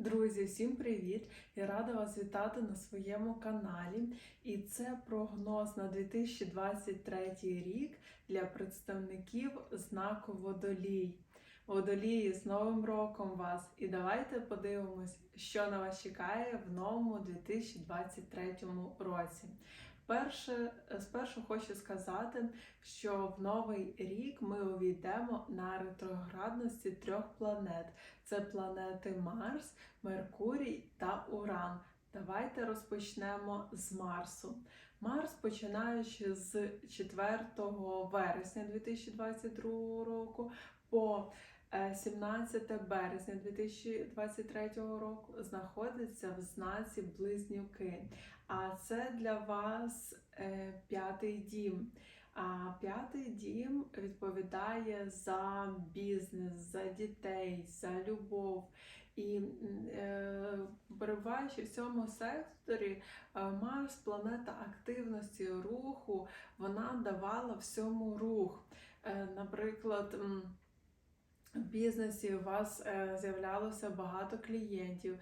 Друзі, всім привіт! Я рада вас вітати на своєму каналі. І це прогноз на 2023 рік для представників знаку Водолій. Водолії з Новим роком вас! І давайте подивимось, що на вас чекає в новому 2023 році. Перше, спершу хочу сказати, що в новий рік ми увійдемо на ретроградності трьох планет: це планети Марс, Меркурій та Уран. Давайте розпочнемо з Марсу. Марс, починаючи з 4 вересня 2022 року по 17 березня 2023 року, знаходиться в знаці Близнюки. А це для вас е, п'ятий дім. А п'ятий дім відповідає за бізнес, за дітей, за любов. І е, перебуваючи в цьому секторі, е, Марс, планета активності, руху, вона давала всьому рух. Е, наприклад, бізнесі у вас е, з'являлося багато клієнтів,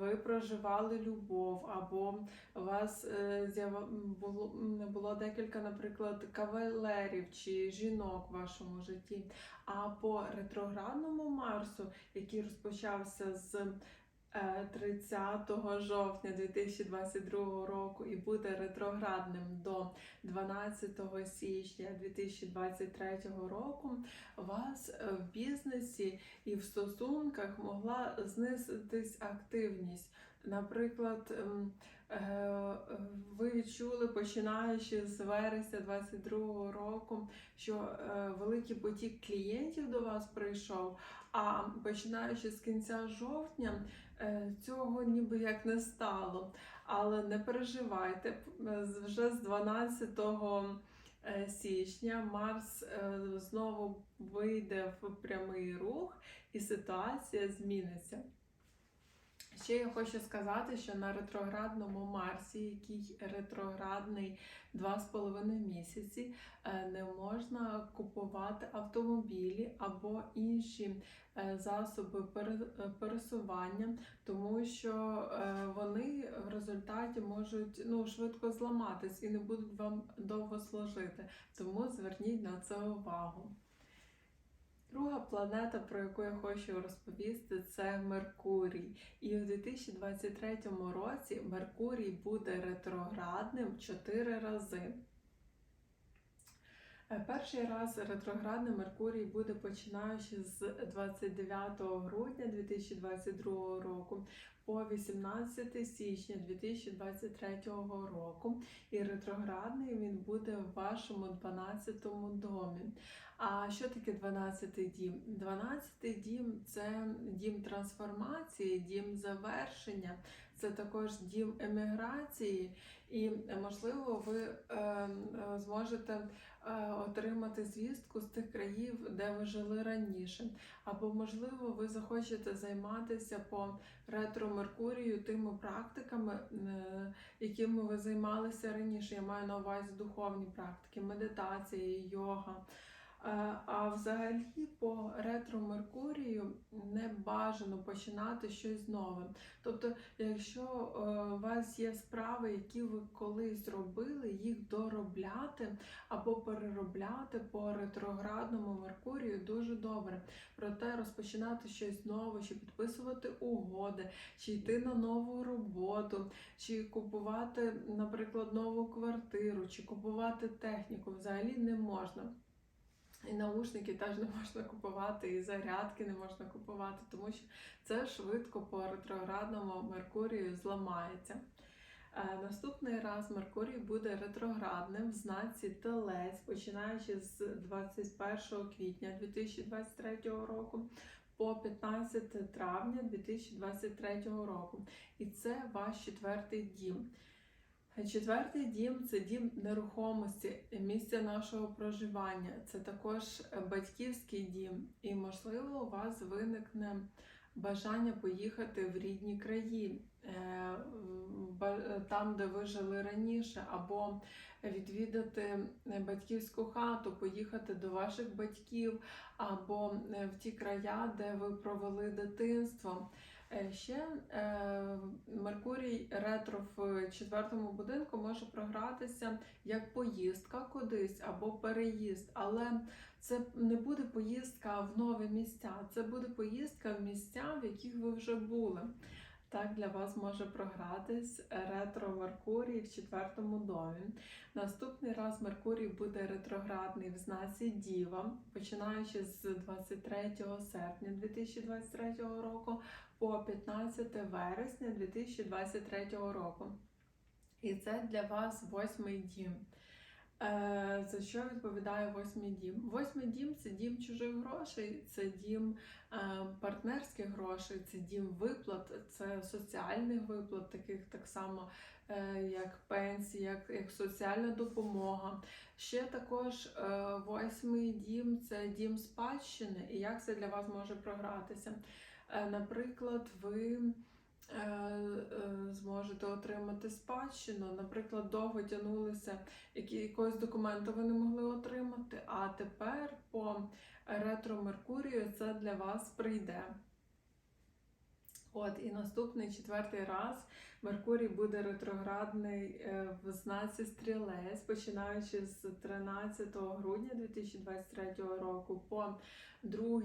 ви проживали любов, або у вас е, було, було декілька, наприклад, кавалерів чи жінок в вашому житті. А по ретроградному Марсу, який розпочався з 30 жовтня 2022 року і буде ретроградним до 12 січня 2023 року, вас е, в бізнесі і в стосунках могла знизитись активність. Наприклад, ем, е, ви відчули, починаючи з вересня 2022 року, що е, великий потік клієнтів до вас прийшов, а починаючи з кінця жовтня, е, цього ніби як не стало. Але не переживайте, вже з 12 е, січня Марс е, знову вийде в прямий рух і ситуація зміниться. Ще я хочу сказати, що на ретроградному Марсі, який ретроградний 2,5 місяці, е, не можна купувати автомобілі або інші е, засоби е, пересування, тому що вони в результаті можуть ну, швидко зламатись і не будуть вам довго служити. Тому зверніть на це увагу. Друга планета, про яку я хочу розповісти, це Меркурій. І у 2023 році Меркурій буде ретроградним 4 рази. Е, Перший раз ретроградний Меркурій буде починаючи з 29 грудня 2022 року по 18 січня 2023 року. І ретроградний він буде в вашому 12 домі. А що таке 12 дім? 12 дім це дім трансформації, дім завершення, це також дім еміграції, і можливо ви е, е, зможете е, отримати звістку з тих країв, де ви жили раніше. Або, можливо, ви захочете займатися по ретро Меркурію тими практиками, е, якими ви займалися раніше. Я маю на увазі духовні практики, медитації, йога. Е, А взагалі по ретро Меркурію не бажано починати щось нове. Тобто, якщо е, у вас є справи, які ви колись робили, їх доробляти або переробляти по ретроградному Меркурію дуже добре. Проте розпочинати щось нове, чи підписувати угоди, чи йти на нову роботу, чи купувати, наприклад, нову квартиру, чи купувати техніку взагалі не можна. І наушники теж не можна купувати, і зарядки не можна купувати, тому що це швидко по ретроградному Меркурію зламається. Е, Наступний раз Меркурій буде ретроградним в знаці Телець, починаючи з 21 квітня 2023 року по 15 травня 2023 року. І це ваш четвертий дім. Четвертий дім це дім нерухомості, місця нашого проживання. Це також батьківський дім. І, можливо, у вас виникне бажання поїхати в рідні краї, е, там, де ви жили раніше, або відвідати батьківську хату, поїхати до ваших батьків, або е, в ті края, де ви провели дитинство. Е, Ще е, Меркурій ретро в четвертому будинку може програтися як поїздка кудись або переїзд, але це не буде поїздка в нові місця, це буде поїздка в місця, в яких ви вже були. Так для вас може програтись ретро Меркурій в четвертому домі. Наступний раз Меркурій буде ретроградний в знаці Діва, починаючи з 23 серпня 2023 року по 15 вересня 2023 року. І це для вас восьмий дім. Е, За що відповідає восьмий дім? Восьмий дім це дім чужих грошей, це дім е, партнерських грошей, це дім виплат, це соціальних виплат, таких так само е, як пенсії, як, як соціальна допомога. Ще також восьмий дім це дім спадщини. І як це для вас може програтися? Е, Наприклад, ви е, е, зможете отримати спадщину. Наприклад, довго тягнулися, якогось документу ви не могли отримати, а тепер по ретро Меркурію це для вас прийде. От, і наступний четвертий раз Меркурій буде ретроградний в знаці Стрілець, починаючи з 13 грудня 2023 року по 2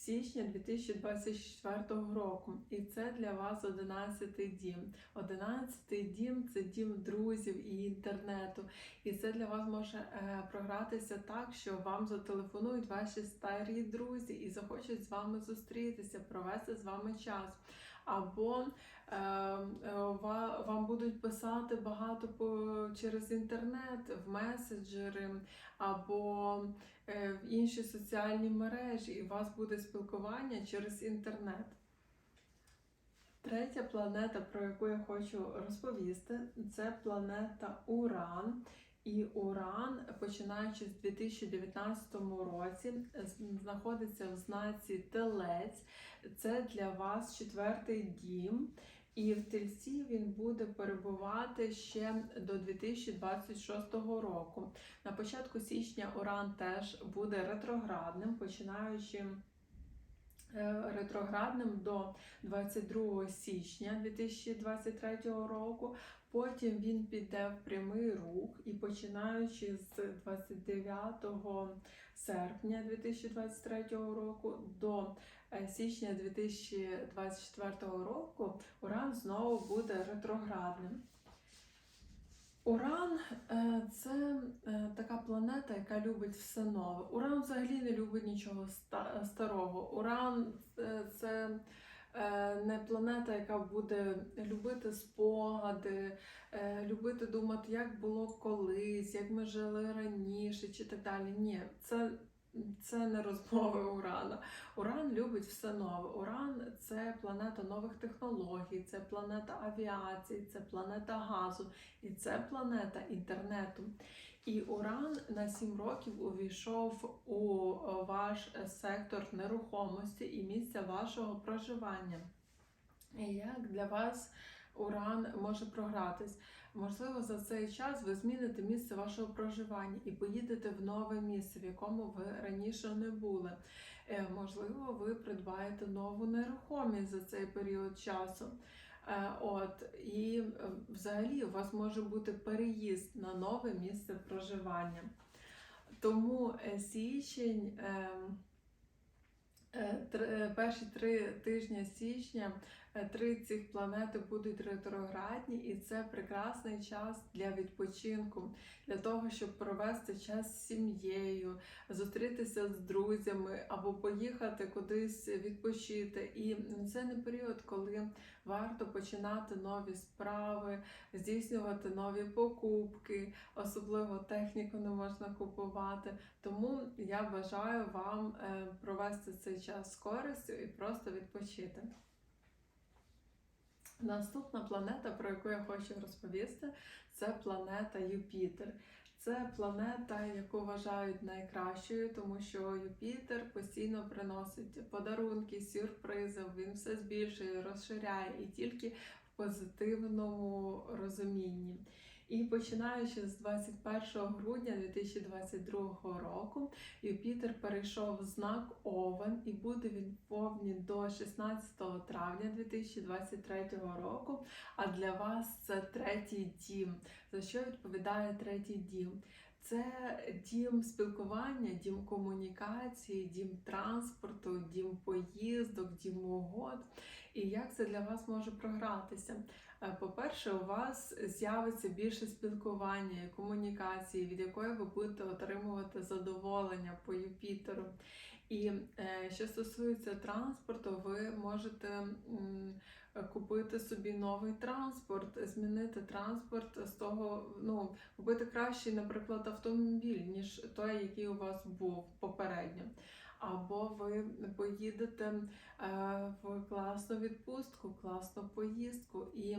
січня 2024 року. І це для вас 11 дім. 11 дім це дім друзів і інтернету. І це для вас може е, програтися так, що вам зателефонують ваші старі друзі і захочуть з вами зустрітися, провести з вами час. Або е, е, вам будуть писати багато через інтернет, в меседжери, або е, в інші соціальні мережі, і у вас буде спілкування через інтернет. Третя планета, про яку я хочу розповісти, це планета Уран. І Уран, починаючи з 2019 році, знаходиться в знаці Телець. Це для вас четвертий дім. І в Тельці він буде перебувати ще до 2026 року. На початку січня Уран теж буде ретроградним, починаючи е, ретроградним до 22 січня 2023 року. Потім він піде в прямий рух і починаючи з 29 серпня 2023 року до е, січня 2024 року Уран знову буде ретроградним. Уран е, це е, така планета, яка любить все нове. Уран взагалі не любить нічого старого. Уран це не планета, яка буде любити спогади, е, любити думати, як було колись, як ми жили раніше чи так далі. Ні, це, це не розмови Урана. Уран любить все нове. Уран це планета нових технологій, це планета авіації, це планета газу і це планета інтернету. І Уран на 7 років увійшов у е, ваш сектор нерухомості і місця вашого проживання. Як для вас Уран може програтись? Можливо, за цей час ви зміните місце вашого проживання і поїдете в нове місце, в якому ви раніше не були. Е, Можливо, ви придбаєте нову нерухомість за цей період часу. Е, От і е, взагалі у вас може бути переїзд на нове місце проживання. Тому е, січень, ем, перші три тижні січня, е, три цих планети будуть ретроградні, і це прекрасний час для відпочинку, для того, щоб провести час з сім'єю, зустрітися з друзями або поїхати кудись відпочити. І це не період, коли варто починати нові справи, здійснювати нові покупки, особливо техніку не можна купувати. Тому я бажаю вам е, провести цей час з користю і просто відпочити. Наступна планета, про яку я хочу розповісти, це планета Юпітер. Це планета, яку вважають найкращою, тому що Юпітер постійно приносить подарунки, сюрпризи, він все збільшує, розширяє і тільки в позитивному розумінні. І починаючи з 21 грудня 2022 року, Юпітер перейшов в знак Овен і буде він повні до 16 травня 2023 року. А для вас це третій дім. За що відповідає третій дім? Це дім спілкування, дім комунікації, дім транспорту, дім поїздок, дім угод. І як це для вас може програтися? Е, По-перше, у вас з'явиться більше спілкування і комунікації, від якої ви будете отримувати задоволення по Юпітеру. І е, що стосується транспорту, ви можете купити собі новий транспорт, змінити транспорт з того, ну, купити кращий, наприклад, автомобіль, ніж той, який у вас був попередньо. Або ви поїдете е, в класну відпустку, класну поїздку, і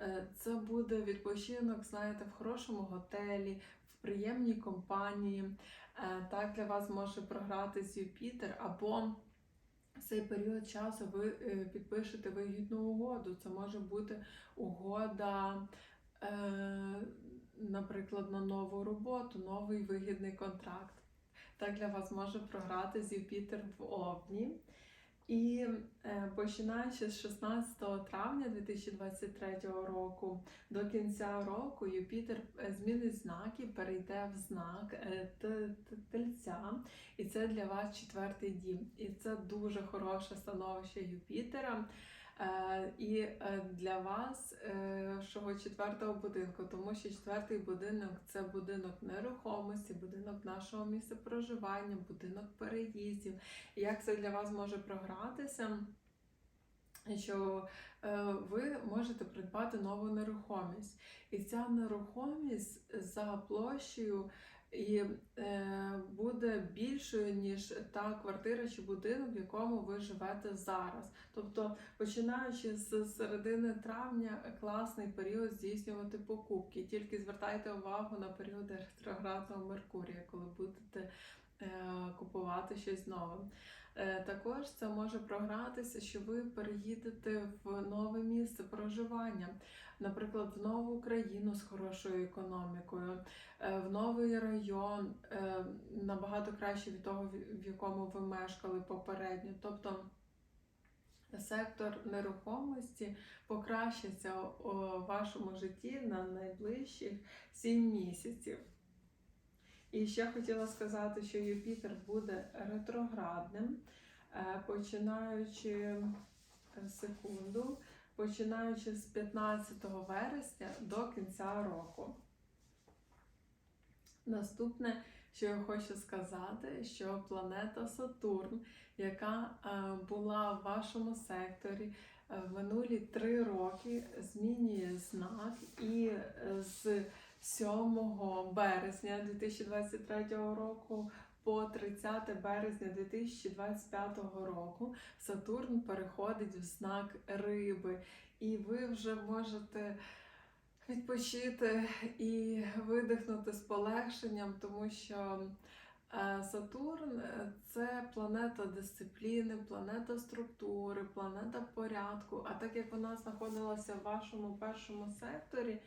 е, це буде відпочинок, знаєте, в хорошому готелі, в приємній компанії. Е, Так для вас може програтись Юпітер, або цей період часу ви е, підпишете вигідну угоду. Це може бути угода, е, наприклад, на нову роботу, новий вигідний контракт. Так для вас може програти з Юпітер в Овні. І е, починаючи з 16 травня 2023 року до кінця року Юпітер змінить змінить і перейде в знак е, Тельця, і це для вас четвертий дім. І це дуже хороше становище Юпітера. Е, І е, для вас е, що четвертого будинку, тому що четвертий будинок це будинок нерухомості, будинок нашого місця проживання, будинок переїздів. Як це для вас може програтися? Що ви можете придбати нову нерухомість, і ця нерухомість за площею і е, буде більшою ніж та квартира чи будинок, в якому ви живете зараз. Тобто, починаючи з середини травня, класний період здійснювати покупки. Тільки звертайте увагу на періоди ретроградного Меркурія, коли будете купувати щось нове. Е, Також це може програтися, що ви переїдете в нове місце проживання, наприклад, в нову країну з хорошою економікою, е, в новий район, е, набагато краще від того, в- якому ви мешкали попередньо. Тобто сектор нерухомості покращиться у вашому житті на найближчі 7 місяців. І ще хотіла сказати, що Юпітер буде ретроградним, е, починаючи е, секунду, починаючи з 15 вересня до кінця року. Наступне, що я хочу сказати, що планета Сатурн, яка е, була в вашому секторі в минулі три роки, змінює знак і з 7 березня 2023 року по 30 березня 2025 року Сатурн переходить в знак риби, і ви вже можете відпочити і видихнути з полегшенням, тому що е, Сатурн е, це планета дисципліни, планета структури, планета порядку. А так як вона знаходилася в вашому першому секторі,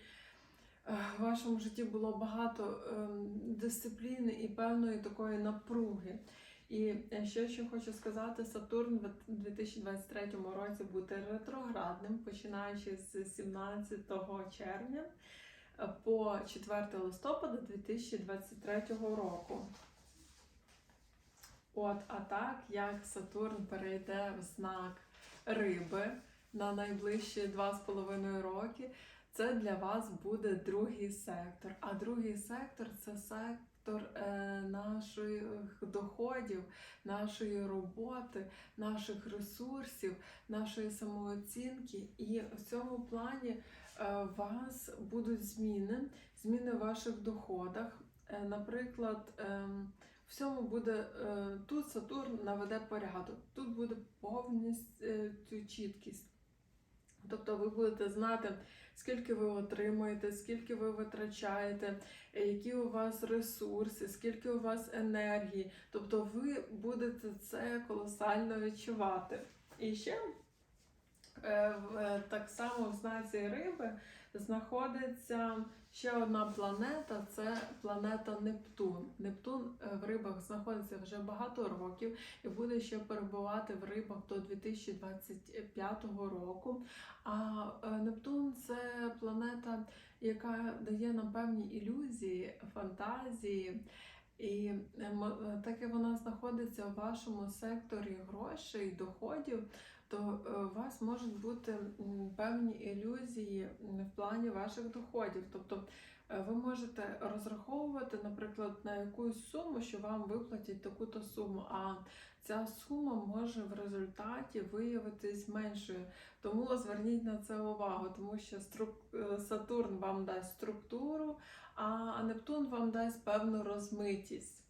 в вашому житті було багато ем, дисципліни і певної такої напруги. І е, ще що хочу сказати, Сатурн в 2023 році буде ретроградним, починаючи з 17 червня е, по 4 листопада 2023 року. От, а так як Сатурн перейде в знак риби на найближчі 2,5 роки, це для вас буде другий сектор. А другий сектор це сектор е, наших доходів, нашої роботи, наших ресурсів, нашої самооцінки. І в цьому плані е, вас будуть зміни, зміни в ваших доходах. Е, наприклад, ем, в цьому буде тут Сатурн наведе порядок, тут буде повністю чіткість. Тобто ви будете знати, скільки ви отримуєте, скільки ви витрачаєте, е, які у вас ресурси, скільки у вас енергії. Тобто ви будете це колосально відчувати. І ще так само в знаці риби знаходиться ще одна планета це планета Нептун. Нептун е, в рибах знаходиться вже багато років і буде ще перебувати в рибах до 2025 року. А е, Нептун це планета, яка дає нам певні ілюзії, фантазії. І е, е, так як вона знаходиться в вашому секторі грошей, доходів, то е, у вас можуть бути певні ілюзії в плані ваших доходів. Тобто е, ви можете розраховувати, наприклад, на якусь суму, що вам виплатять таку-то суму, а ця сума може в результаті виявитись меншою. Тому зверніть на це увагу, тому що е, Сатурн вам дасть структуру, а Нептун вам дасть певну розмитість.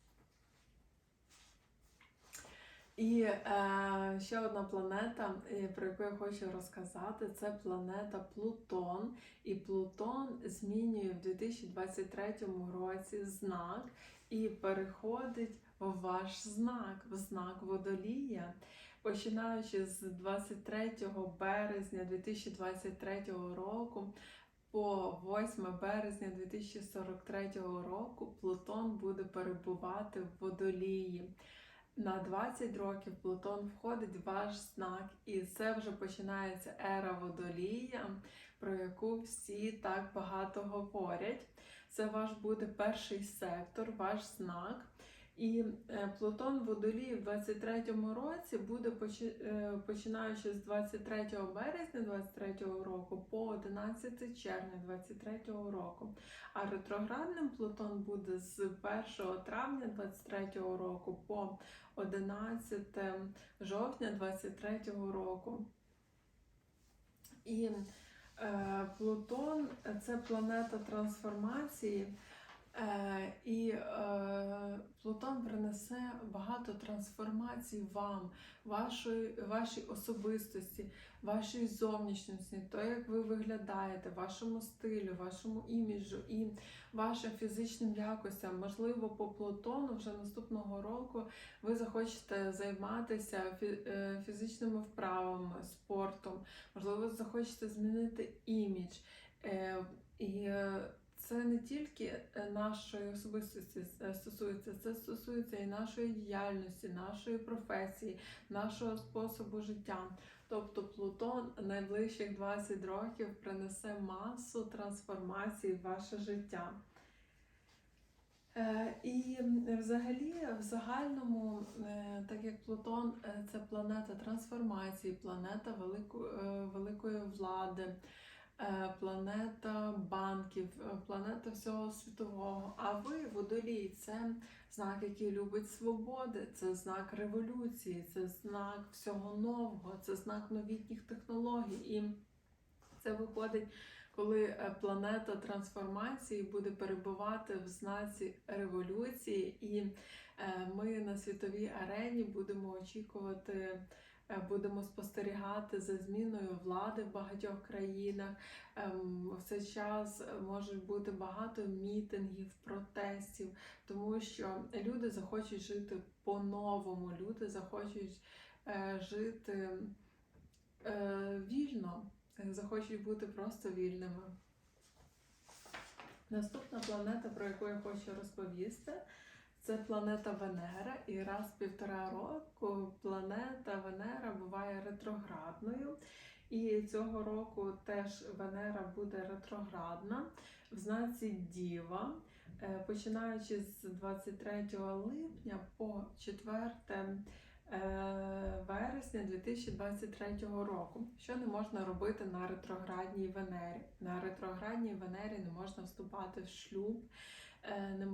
І е, ще одна планета, е, про яку я хочу розказати, це планета Плутон. І Плутон змінює в 2023 році знак і переходить в ваш знак, в знак водолія. Починаючи з 23 березня 2023 року по 8 березня 2043 року Плутон буде перебувати в водолії. На 20 років Плутон входить в ваш знак, і це вже починається ера водолія, про яку всі так багато говорять. Це ваш буде перший сектор, ваш знак. І е, Плутон в водолії в 23-му році буде е, починаючи з 23 березня 23-го року по 11 червня 23-го року. А ретроградним Плутон буде з 1 травня 23-го року по 11 жовтня 23-го року. І е, Плутон це планета трансформації. Е, і е, Плутон принесе багато трансформацій вам, вашої, вашій особистості, вашій зовнішності, то, як ви виглядаєте, вашому стилю, вашому іміджу і вашим фізичним якостям. Можливо, по Плутону вже наступного року ви захочете займатися е, фізичними вправами, спортом, можливо, захочете змінити імідж. І це не тільки е, нашої особистості е, стосується, це стосується і нашої діяльності, нашої професії, нашого способу життя. Тобто Плутон найближчих 20 років принесе масу трансформацій в ваше життя. Е, І взагалі, в загальному, так як Плутон це планета трансформації, планета великої влади, планета банків, е, планета всього світового. А ви, водолій, це знак, який любить свободи, це знак революції, це знак всього нового, це знак новітніх технологій. І це виходить, коли е, планета трансформації буде перебувати в знаці революції, і е, ми на світовій арені будемо очікувати. Е, Будемо спостерігати за зміною влади в багатьох країнах. В цей час може бути багато мітингів, протестів, тому що люди захочуть жити по-новому, люди захочуть е, жити е, вільно, захочуть бути просто вільними. Наступна планета, про яку я хочу розповісти, це планета Венера. І раз півтора року планета Венера буває ретроградною. І цього року теж Венера буде ретроградна в знаці Діва, Е, починаючи з 23 липня по 4 е, вересня 2023 року. Що не можна робити на ретроградній Венері? На ретроградній Венері не можна вступати в шлюб, не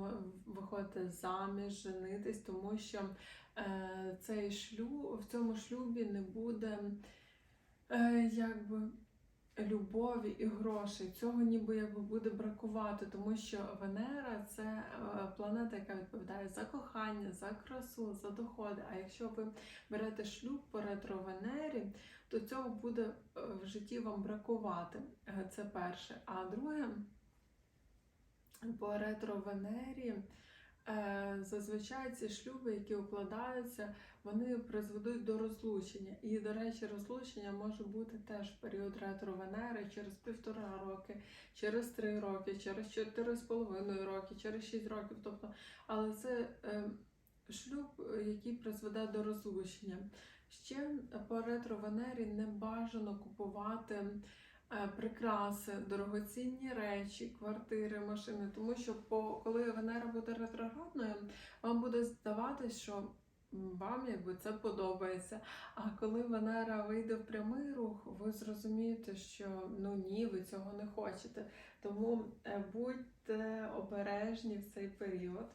виходити заміж, женитись, тому що е, цей шлюб в цьому шлюбі не буде е, якби. Любові і грошей цього ніби якби буде бракувати, тому що Венера це е, планета, яка відповідає за кохання, за красу, за доходи. А якщо ви берете шлюб по ретро-Венері, то цього буде е, в житті вам бракувати. Е, Це перше. А друге, по ретро-Венері Е, Зазвичай ці шлюби, які укладаються, вони призведуть до розлучення. І, до речі, розлучення може бути теж в період ретро Венери через півтора роки, через три роки, через чотири з половиною роки, через шість років. Тобто, але це е, шлюб, який призведе до розлучення. Ще по ретро Венері не бажано купувати. Е, Прикраси, дорогоцінні речі, квартири, машини, тому що по коли Венера буде ретроградною, вам буде здаватись, що вам якби це подобається. А коли Венера вийде в прямий рух, ви зрозумієте, що ну ні, ви цього не хочете. Тому е, будьте обережні в цей період.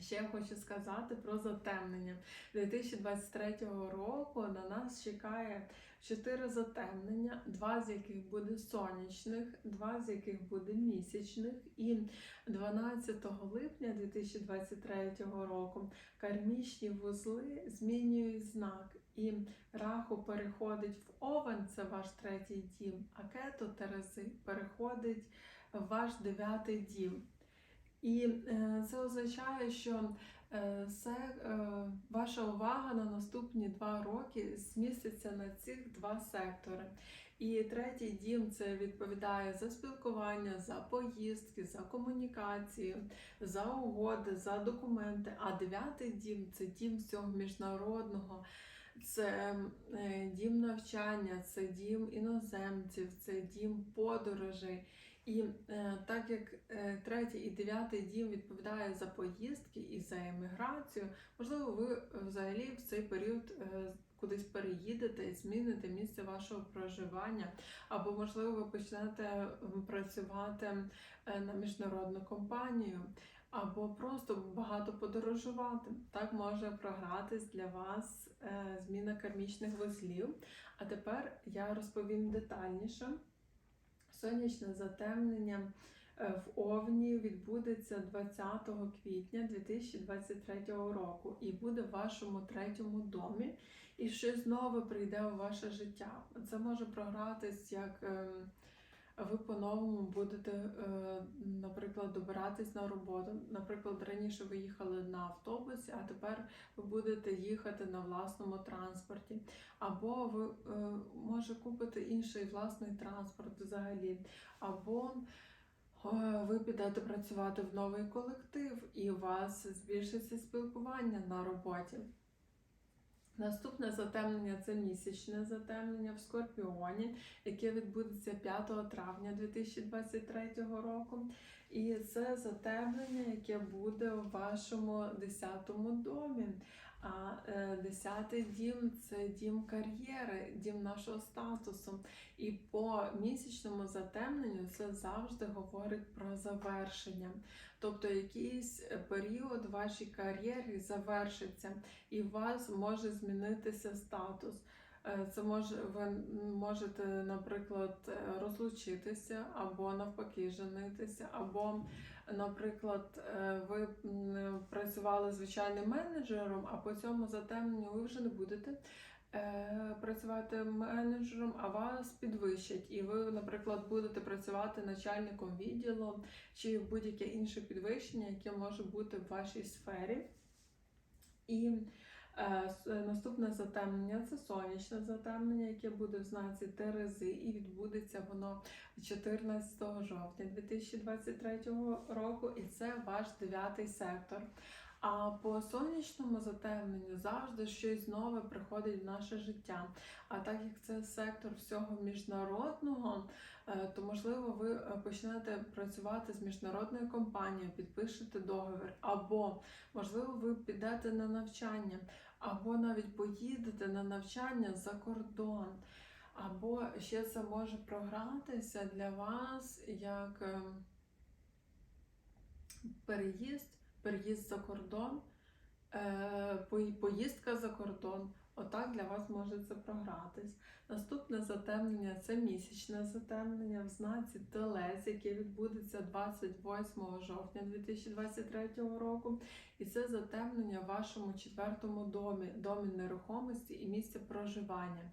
Ще я хочу сказати про затемнення. 2023 року на нас чекає чотири затемнення, два з яких буде сонячних, два з яких буде місячних. І 12 липня 2023 року кармічні вузли змінюють знак. І раху переходить в овен, це ваш третій дім, а кето Терези переходить в ваш дев'ятий дім. І е, це означає, що е, це, е, ваша увага на наступні два роки зміститься на цих два сектори. І третій дім це відповідає за спілкування, за поїздки, за комунікацію, за угоди, за документи. А дев'ятий дім це дім всього міжнародного. Це е, дім навчання, це дім іноземців, це дім подорожей. І е, так як е, третій і дев'ятий дім відповідає за поїздки і за еміграцію, можливо, ви взагалі в цей період кудись переїдете і зміните місце вашого проживання, або, можливо, ви почнете працювати на міжнародну компанію, або просто багато подорожувати. Так може програтись для вас е, зміна кармічних вузлів. А тепер я розповім детальніше. Сонячне затемнення е, в Овні відбудеться 20 квітня 2023 року і буде в вашому третьому домі, і щось нове прийде у ваше життя. Це може програтись, як ем, ви по-новому будете, е, наприклад, добиратись на роботу. Наприклад, раніше ви їхали на автобусі, а тепер ви будете їхати на власному транспорті. Або ви е, може купити інший власний транспорт взагалі, або е, ви підете працювати в новий колектив, і у вас збільшиться спілкування на роботі. Наступне затемнення це місячне затемнення в Скорпіоні, яке відбудеться 5 травня 2023 року. І це затемнення, яке буде у вашому 10-му домі. А е, десятий дім це дім кар'єри, дім нашого статусу. І по місячному затемненню це завжди говорить про завершення. Тобто якийсь період вашій кар'єрі завершиться, і у вас може змінитися статус. Е, Це може ви можете, наприклад, розлучитися, або навпаки, женитися, або, наприклад, е, ви працювали звичайним менеджером, а по цьому затемненню ви вже не будете е, працювати менеджером, а вас підвищать, і ви, наприклад, будете працювати начальником відділу чи будь-яке інше підвищення, яке може бути в вашій сфері. І Наступне затемнення це сонячне затемнення, яке буде в знаці Терези, і відбудеться воно 14 жовтня 2023 року, і це ваш дев'ятий сектор. А по сонячному затемненню завжди щось нове приходить в наше життя. А так як це сектор всього міжнародного, е, то можливо ви е, почнете працювати з міжнародною компанією, підпишете договір, або можливо ви підете на навчання або навіть поїдете на навчання за кордон. Або ще це може програтися для вас як ем, переїзд, переїзд за кордон, е, поїздка за кордон. Отак для вас може це програтись. Наступне затемнення це місячне затемнення в знаці Телець, яке відбудеться 28 жовтня 2023 року. І це затемнення в вашому четвертому домі, домі нерухомості і місця проживання.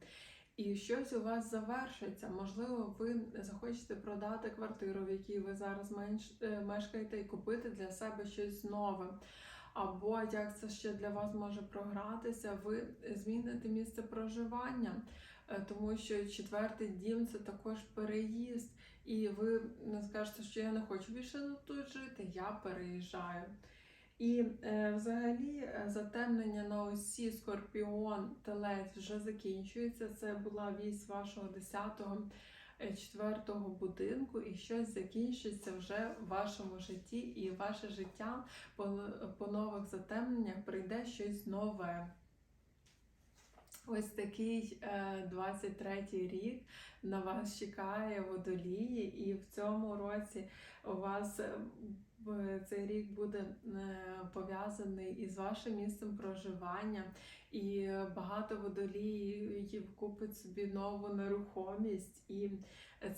І щось у вас завершиться. Можливо, ви захочете продати квартиру, в якій ви зараз е, мешкаєте, і купити для себе щось нове. Або як це ще для вас може програтися, ви зміните місце проживання, е, тому що четвертий дім це також переїзд, і ви не скажете, що я не хочу більше тут жити, я переїжджаю. І е, взагалі е, затемнення на осі Скорпіон Телець вже закінчується. Це була вісь вашого 10-го, е, 4-го будинку, і щось закінчиться вже в вашому житті, і ваше життя по, по нових затемненнях прийде щось нове. Ось такий е, 23-й рік на вас чекає водолії, і в цьому році у вас е, цей рік буде е, пов'язаний із вашим місцем проживання, і е, багато водоліїв купить собі нову нерухомість, і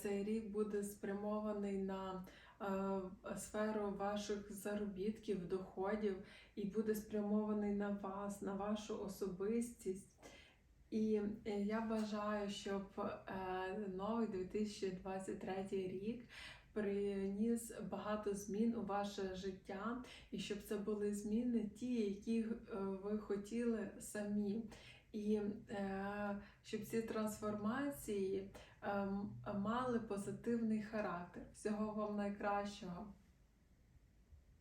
цей рік буде спрямований на е, сферу ваших заробітків, доходів, і буде спрямований на вас, на вашу особистість. І е, я бажаю, щоб е, новий 2023 рік приніс багато змін у ваше життя, і щоб це були зміни ті, які е, ви хотіли самі. І е, щоб ці трансформації ем, мали позитивний характер. Всього вам найкращого!